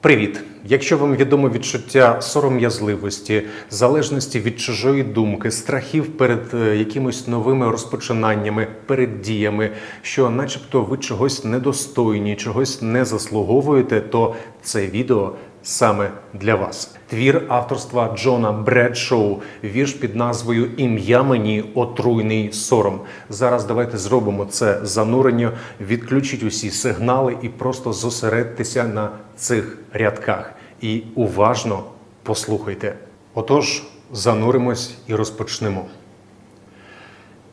Привіт! Якщо вам відомо відчуття сором'язливості, залежності від чужої думки, страхів перед якимись якимось новими розпочинаннями, перед діями, що, начебто, ви чогось недостойні, чогось не заслуговуєте, то це відео саме для вас. Твір авторства Джона Бредшоу, вірш під назвою Ім'я мені отруйний сором. Зараз давайте зробимо це занурення, відключіть усі сигнали і просто зосередьтеся на цих рядках. І уважно послухайте. Отож, зануримось і розпочнемо.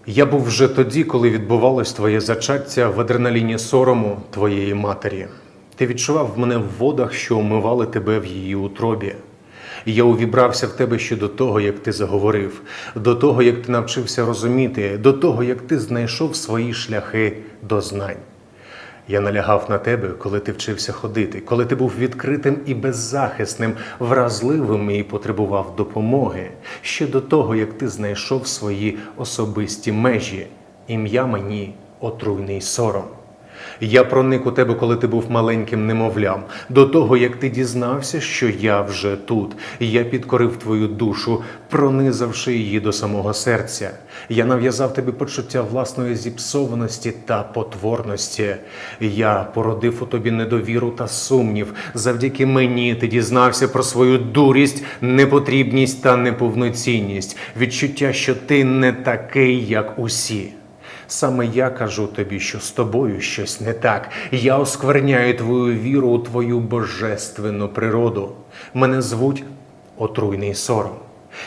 Я був вже тоді, коли відбувалось твоє зачаття в адреналіні сорому твоєї матері. Ти відчував мене в водах, що омивали тебе в її утробі. Я увібрався в тебе ще до того, як ти заговорив, до того, як ти навчився розуміти, до того, як ти знайшов свої шляхи до знань. Я налягав на тебе, коли ти вчився ходити, коли ти був відкритим і беззахисним, вразливим і потребував допомоги, ще до того, як ти знайшов свої особисті межі. Ім'я мені отруйний сором. Я проник у тебе, коли ти був маленьким немовлям, до того, як ти дізнався, що я вже тут. Я підкорив твою душу, пронизавши її до самого серця. Я нав'язав тобі почуття власної зіпсованості та потворності. Я породив у тобі недовіру та сумнів. Завдяки мені ти дізнався про свою дурість, непотрібність та неповноцінність, відчуття, що ти не такий, як усі. Саме я кажу тобі, що з тобою щось не так. Я оскверняю твою віру у твою божественну природу. Мене звуть отруйний сором.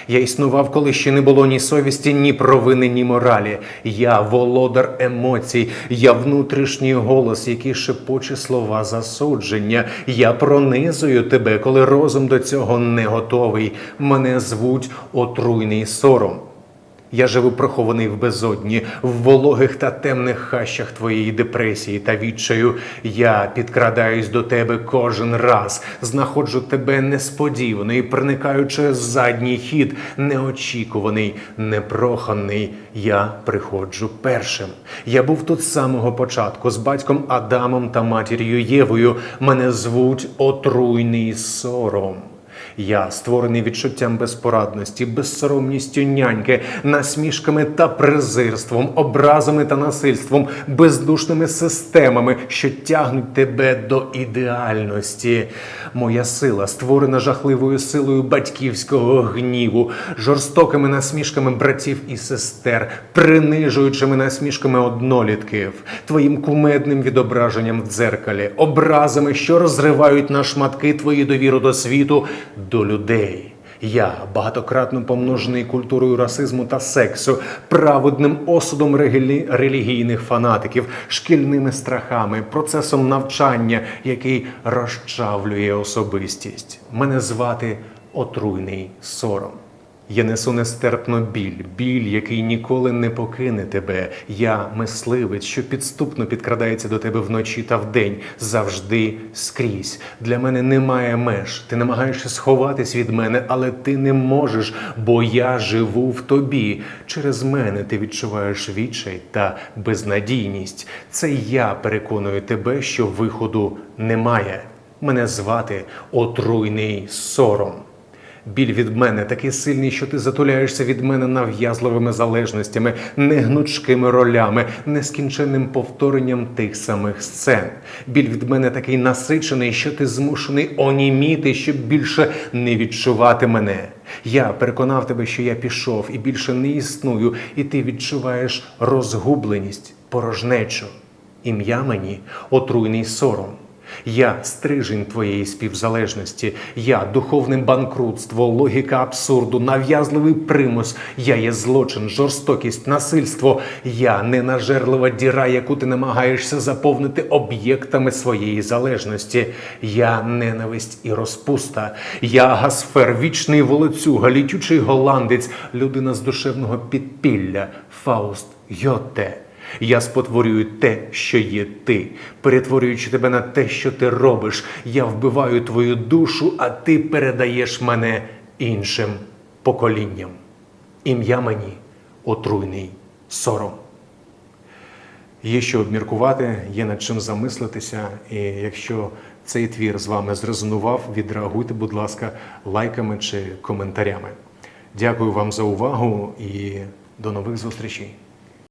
Я існував, коли ще не було ні совісті, ні провини, ні моралі. Я володар емоцій, я внутрішній голос, який шепоче слова засудження. Я пронизую тебе, коли розум до цього не готовий. Мене звуть отруйний сором. Я живу прихований в безодні, в вологих та темних хащах твоєї депресії та відчаю. Я підкрадаюсь до тебе кожен раз, знаходжу тебе несподівано і проникаю через задній хід, неочікуваний, непроханий. Я приходжу першим. Я був тут з самого початку з батьком Адамом та матір'ю Євою. Мене звуть отруйний сором. Я створений відчуттям безпорадності, безсоромністю няньки, насмішками та презирством, образами та насильством, бездушними системами, що тягнуть тебе до ідеальності. Моя сила створена жахливою силою батьківського гніву, жорстокими насмішками братів і сестер, принижуючими насмішками однолітків, твоїм кумедним відображенням в дзеркалі, образами, що розривають на шматки твою довіру до світу, до людей. Я багатократно помножений культурою расизму та сексу, праведним осудом регілі- релігійних фанатиків, шкільними страхами, процесом навчання, який розчавлює особистість. Мене звати отруйний сором. Я несу нестерпно біль, біль, який ніколи не покине тебе. Я мисливець, що підступно підкрадається до тебе вночі та вдень, завжди скрізь. Для мене немає меж. Ти намагаєшся сховатись від мене, але ти не можеш, бо я живу в тобі. Через мене ти відчуваєш відчай та безнадійність. Це я переконую тебе, що виходу немає. Мене звати отруйний сором. Біль від мене такий сильний, що ти затуляєшся від мене нав'язливими залежностями, негнучкими ролями, нескінченним повторенням тих самих сцен. Біль від мене такий насичений, що ти змушений оніміти, щоб більше не відчувати мене. Я переконав тебе, що я пішов і більше не існую, і ти відчуваєш розгубленість, порожнечу. Ім'я мені отруйний сором. Я стрижень твоєї співзалежності, я духовне банкрутство, логіка абсурду, нав'язливий примус, я є злочин, жорстокість, насильство, я ненажерлива діра, яку ти намагаєшся заповнити об'єктами своєї залежності. Я ненависть і розпуста, я гасфер, вічний волоцюга, літючий голландець, людина з душевного підпілля, Фауст Йоте. Я спотворюю те, що є ти, перетворюючи тебе на те, що ти робиш. Я вбиваю твою душу, а ти передаєш мене іншим поколінням. Ім'я мені отруйний сором. Є що обміркувати, є над чим замислитися, і якщо цей твір з вами зрезонував, відреагуйте, будь ласка, лайками чи коментарями. Дякую вам за увагу і до нових зустрічей.